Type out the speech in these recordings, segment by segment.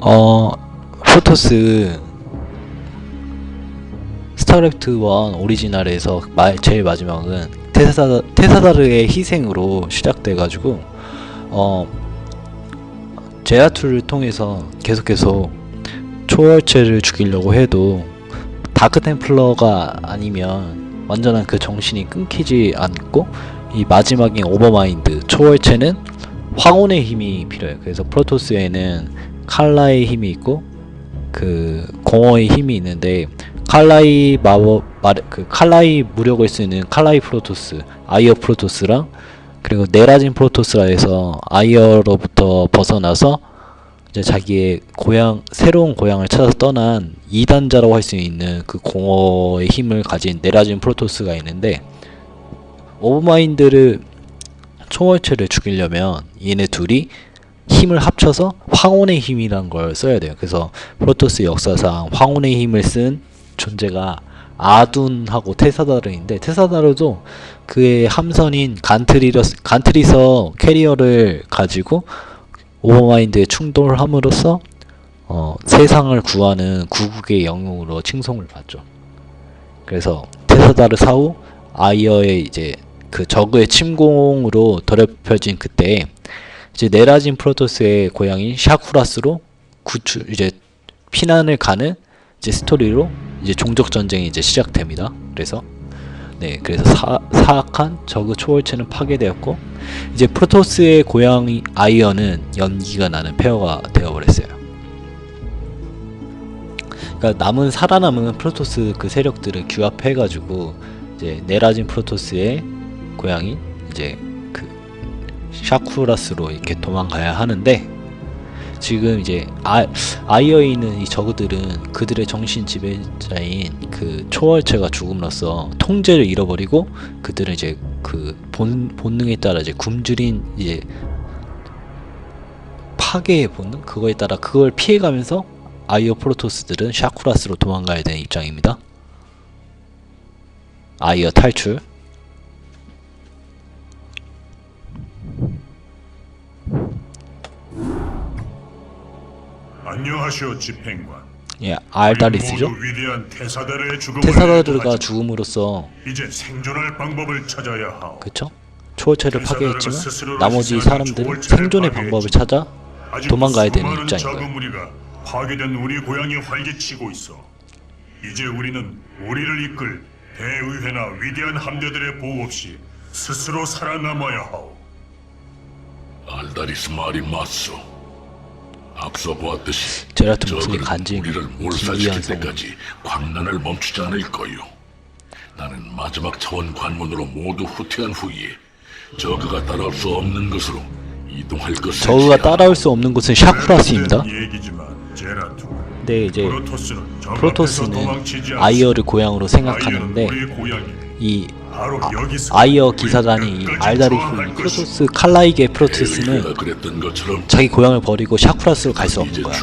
어 프로토스 스타크래프트 1 오리지널에서 마, 제일 마지막은 테사다, 테사다르의 희생으로 시작돼가지고 어 제라툴을 통해서 계속해서 초월체를 죽이려고 해도 다크 템플러가 아니면 완전한 그 정신이 끊기지 않고 이 마지막인 오버마인드 초월체는 황혼의 힘이 필요해요. 그래서 프로토스에는 칼라의 힘이 있고 그 공허의 힘이 있는데 칼라이 마법 말, 그 칼라이 무력을 쓰는 칼라이 프로토스, 아이어 프로토스랑 그리고 네라진 프로토스라 해서 아이어로부터 벗어나서 이제 자기의 고향 새로운 고향을 찾아서 떠난 이단자라고 할 수 있는 그 공허의 힘을 가진 네라진 프로토스가 있는데 오버마인드를 총월체를 죽이려면 얘네 둘이 힘을 합쳐서 황혼의 힘이란 걸 써야 돼요. 그래서 프로토스 역사상 황혼의 힘을 쓴 존재가 아둔하고 테사다르인데 테사다르도 그의 함선인 간트리러스, 간트리서 캐리어를 가지고 오버마인드에 충돌함으로써 어, 세상을 구하는 구국의 영웅으로 칭송을 받죠. 그래서 테사다르 사후 아이어의 이제 그 저그의 침공으로 더럽혀진 그때 이제 네라진 프로토스의 고향인 샤쿠라스로 구출 이제 피난을 가는 이제 스토리로 이제 종족 전쟁이 이제 시작됩니다. 그래서 네 그래서 사, 사악한 저그 초월체는 파괴되었고 이제 프로토스의 고향 아이어는 연기가 나는 페어가 되어버렸어요. 그러니까 남은 살아남은 프로토스 그 세력들을 규합해가지고 이제 네라진 프로토스의 고향인 이제 그 샤쿠라스로 이렇게 도망가야 하는데 지금 이제 아, 아이어에 있는 이 저그들은 그들의 정신 지배자인 그 초월체가 죽음으로써 통제를 잃어버리고 그들은 이제 그 본, 본능에 따라 이제 굶주린 이제 파괴의 본능 그거에 따라 그걸 피해가면서 아이어 프로토스들은 샤쿠라스로 도망가야 되는 입장입니다. 아이어 탈출 안녕하시오 집행관. 예 알다리스죠. 모두 위대한 테사다르의 죽음을 테사다르가. 죽음으로써 이제 생존할 방법을 찾아야 하오. 그쵸? 초월체를 파괴했지만 나머지 사람들은 생존의. 방법을 찾아 도망가야 되는 수많은 입장인 작은 거예요. 무리가 파괴된 우리 고향이 활개치고 있어. 이제 우리는 우리를 이끌 대의회나 위대한 함대들의 보호 없이 스스로 살아남아야 하오. 알다리스 말이 맞소. 앞서 보았듯이 무슨 저그는 간증 우리를 몰살시킬 때까지 광란을 멈추지 않을 거요. 나는 마지막 차원 관문으로 모두 후퇴한 후에 저그가 따라올 수 없는 것으로 이동할 것을 저그가. 따라올 수 없는 곳은 제라투. 근데 이제 프로토스는. 아이어를 고향으로 생각하는데 이 아 이어 우리 기사단이 것이오. 프로토스 칼라이게 프로토스는 자기 고향을 버리고 샤쿠라스로 갈 수 없는 거야.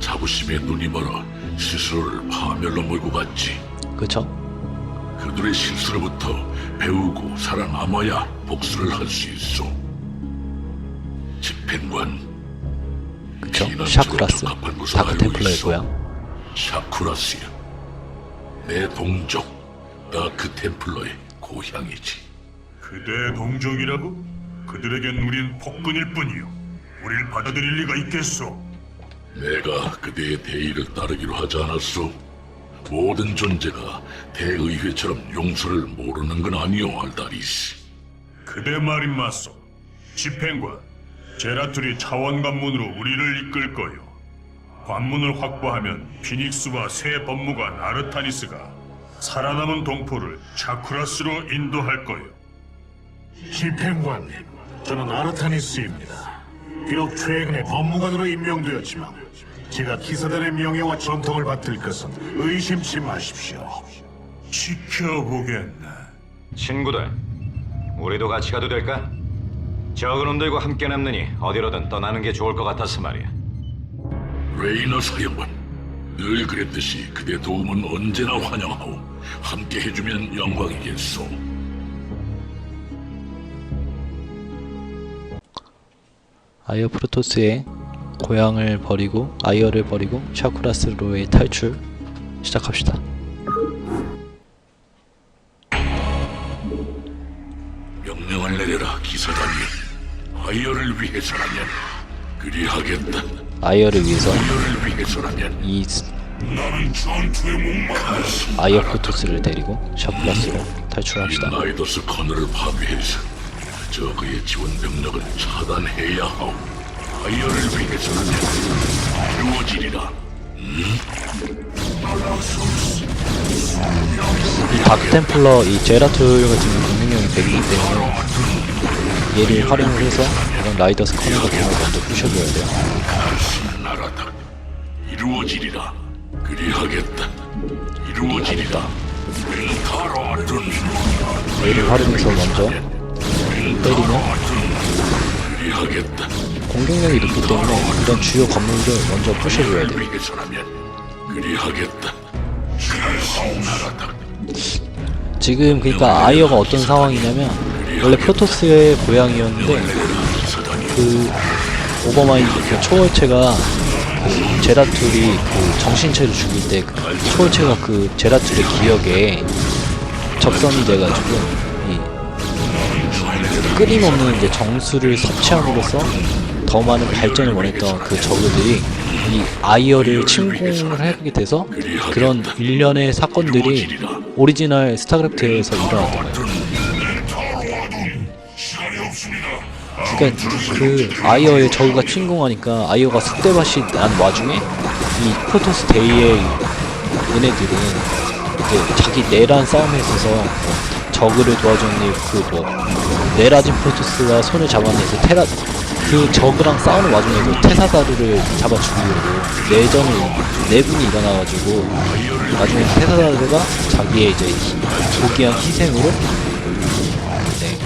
자부심에 눈이 멀어 스스로를 파멸로 몰고 갔지. 그쵸? 그들의 실수로부터 배우고 살아남아야 복수를 할 수 있어. 집행관 그쵸? 샤쿠라스 다크 템플러의. 고향. 샤쿠라스야. 내 동족 다크 템플러의 고향이지. 그대 동족이라고? 그들에겐 우린 폭군일 뿐이요. 우릴 받아들일 리가 있겠소? 내가 그대의 대의를 따르기로 하지 않았소. 모든 존재가 대의회처럼 용서를 모르는 건 아니오, 알다리스. 그대 말이 맞소. 집행관, 제라툴이 차원 관문으로 우리를 이끌 거요. 관문을 확보하면 피닉스와 새 법무관 아르타니스가 살아남은 동포를 차쿠라스로 인도할 거요. 집행관님, 저는 아르타니스입니다. 비록 최근에 법무관으로 임명되었지만 제가 기사단의 명예와 전통을 받들 것은 의심치 마십시오. 지켜보겠네. 친구들, 우리도 같이 가도 될까? 적은 놈들과 함께 남느니 어디로든 떠나는 게 좋을 것 같아서 말이야. 레이너 사령관, 늘 그랬듯이 그대 도움은 언제나 환영하오. 함께 해주면 영광이겠소. 아이어 프로토스의 고향을 버리고 아이어를 버리고 샤쿠라스로의 탈출 시작합시다. 명령을 내려라 기사단이 아이어를 위해서라면 그리하겠다 아이어를 위해서 이 아이어 프로토스를 데리고 샤쿠라스로 탈출합시다. 라이더스 커널을 파괴해서 적의 지원 병력을 차단해야 하오 아이어를 위해서라면 이루어지리라 이 다크템플러 이 제라툴 같은 공격력이 100이기 때문에 얘를 활용을 해서 이런 라이더스 커널 같은 걸 먼저 부셔줘야 돼요. 나라다. 이루어지리라. 그리하겠다. 이루어지리라. 얘를 활용해서 먼저 때리면 공격력이 높기 때문에 이런 주요 건물들 먼저 부셔줘야 돼요. 그리하겠다. 나라다. 지금 그러니까 아이어가 어떤 상황이냐면 원래 프로토스의 고향이었는데 그 오버마인드 그 초월체가 그 제라툴이 그 정신체를 죽일 때 그 초월체가 그 제라툴의 기억에 접선이 돼가지고 이 끊임없는 이제 정수를 섭취함으로써 더 많은 발전을 원했던 그 저그들이 이 아이어를 침공을 하게 돼서 그런 일련의 사건들이 오리지널 스타크래프트에서 일어났던 거예요. 그러니까 그 아이어의 저그가 침공하니까 아이어가 쑥대밭이 난 와중에 이 프로토스 데이의 얘네들은 이제 자기 내란 싸움에 있어서 저그를 도와주는 그뭐 내라진 프로토스가 손을 잡아내서 테라 그 저그랑 싸우는 와중에도 테사다르를 잡아 죽이려고 내전을 내분이 일어나가지고 나중에 테사다르가 자기의 이제 희- 고귀한 희생으로 네,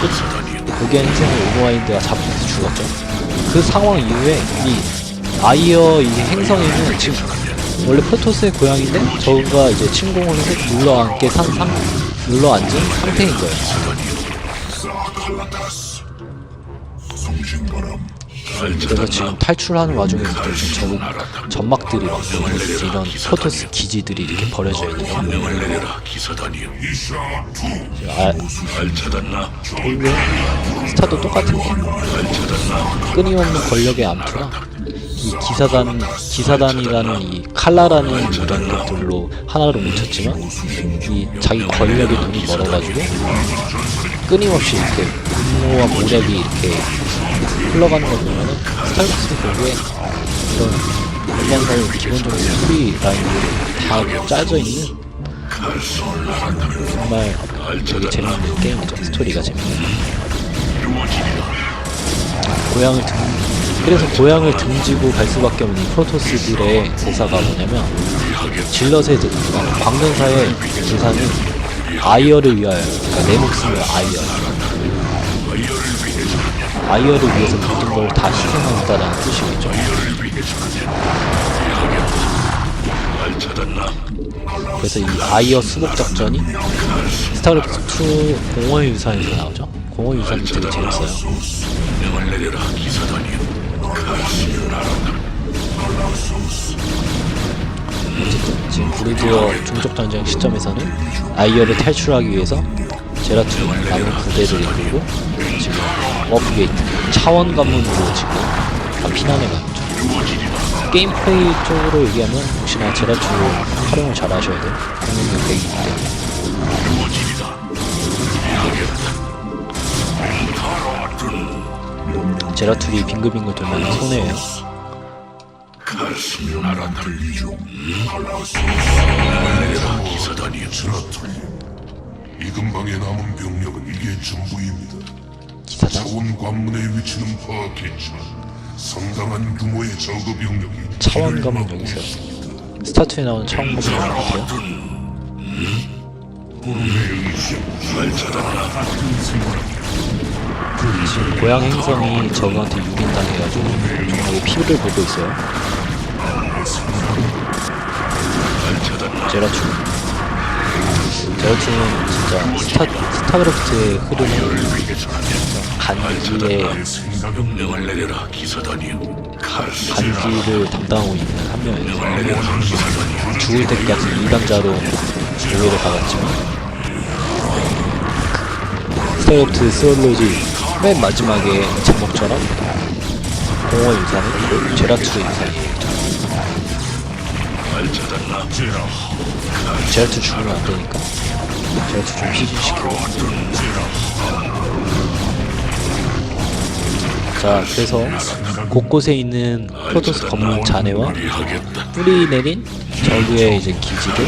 고귀 한 희생으로 오버마인드가 잡혀서 죽었죠. 그 상황 이후에 이 아이어 이 행성에는 지금 원래 프로토스의 고향인데 저가 이제 침공을 해서 눌러 앉게 산 상, 눌러 앉은 상태인 거예요. 그래서 지금 탈출하는 와중에서도 지금 저 전막들이 막 이런 프로토스 기지들이 이렇게 버려져 있는 거. 명령을 내려라 기사단이여. 아, 잘 찾았나? 돌면 스타도 똑같은 게 끊임없는 권력의 암투랑 이 기사단 기사단이라는 이 칼라라는 이런 것들로 하나로 뭉쳤지만 이 자기 권력의 눈이 멀어가지고 끊임없이 이렇게 분노와 모략이 이렇게 흘러가는 걸 보면은 스타일리스트 결국에 이런 일반사의 기본적인 스토리 라인들이 다 짜져 있는 정말 되게 재밌는 게임이죠. 스토리가 재밌는. 고향을 등 그래서 고향을 등지고 갈 수밖에 없는 이 프로토스들의 대사가 뭐냐면 질럿의 대- 어, 광전사의 대사는 아이어를 위하여 그러니까 내 목숨을 아이어 아이어를 위해서 모든 걸 다 희생하겠다라는 뜻이겠죠. 그래서 이 아이어 수복 작전이 스타크래프트 2 공허의 유산에서 나오죠. 공허의 유산이 되게 재밌어요 지금 브루드어 중적 전쟁 시점에서는 아이어를 탈출하기 위해서 제라투 남은 부대들이 끌고 지금 워프게이트 차원 관문으로 지금 다 피난해 가죠. 게임 플레이 쪽으로 얘기하면 역시나 제라투 활용을 잘 하셔야 돼요. 공격력 100이기 때문에. 제라툴이 빙글빙글 돌면 손해예요. 나라다 명령을 내려라 기사단이여 이 근방에 남은 병력은 이게 전부입니다. 기사단 차원 관문의 위치는 파악했지만 상당한 규모의 저그 병력이 차원 길을 관문 막고 여기 있어요. 있습니다. 스타투에 나오는 차원 관문 같아요. 잘 찾았나 지금 고향 행성이 적한테 유린당해가지고 정말 피부를 보고 있어요. 제라추. 제라추는 진짜 스타, 스타크래프트의 흐름을 칼스 간지를 담당하고 있는 한 명이에요. 죽을 때까지 이단자로 노예를 받았지만 스타일업트 스월로지 맨 마지막에 제목처럼 공허 제라투의 유산이에요. 알차단나 제라투 죽으면 안 되니까. 제라투 좀 희진시키고. 자 그래서 곳곳에 있는 프로토스 검문 잔해와 뿌리 내린 저그의 이제 기지를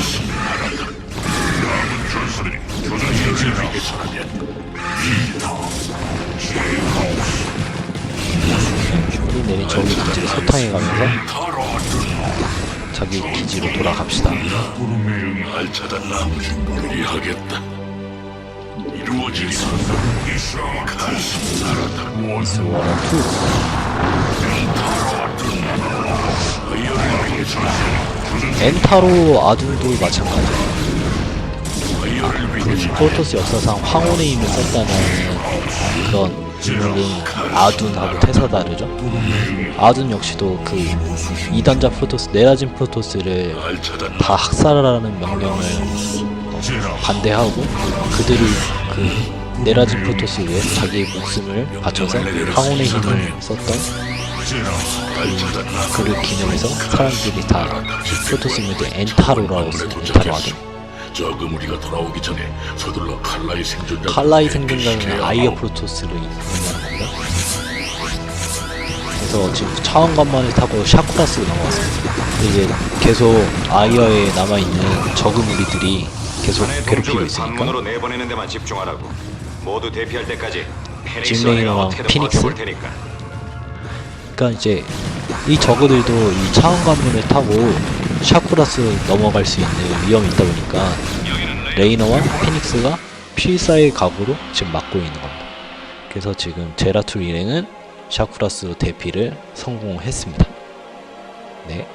내린 저그 기지를 소탕해가면서 자기 기지로 돌아갑시다. 알차단나 그리하겠다 이루어지리 칼스 나라다 스워런 투 엔타로 아둔도 마찬가지예요. 프로토스 역사상 황혼의 힘을 썼다는 그런 아둔하고 태사 다르죠. 아둔 역시도 그 이단자 프로토스 네라진 프로토스를 다 학살하라는 명령을 반대하고 그들이 그 네라진 프로토스 위해 자기의 목숨을 바쳐서 황혼의 힘을 썼던 그를 기념해서 사람들이 다 프로토스 인물들 엔타로라고 써요. 엔타로 아둔. 저금 우리가 돌아오기 전에 서둘러 칼라의 생존자 칼라이 생존자는 아이어 프로토스를 겁니다. 그래서 지금 차원관만을 타고 샤쿠라스로 넘어왔습니다. 이제 계속 아이어에 남아있는 적은 무리들이 계속 괴롭히고 있으니까 관문으로 내보내는 데만 집중하라고. 모두 대피할 때까지 짐레이너랑 피닉스? 그러니까 이제 이 적어들도 이 차원관문을 타고 샤쿠라스 넘어갈 수 있는 위험이 있다 보니까 레이너와 피닉스가 필사의 각오로 지금 막고 있는 겁니다. 그래서 지금 제라툴 일행은 샤쿠라스 대피를 성공했습니다. 네.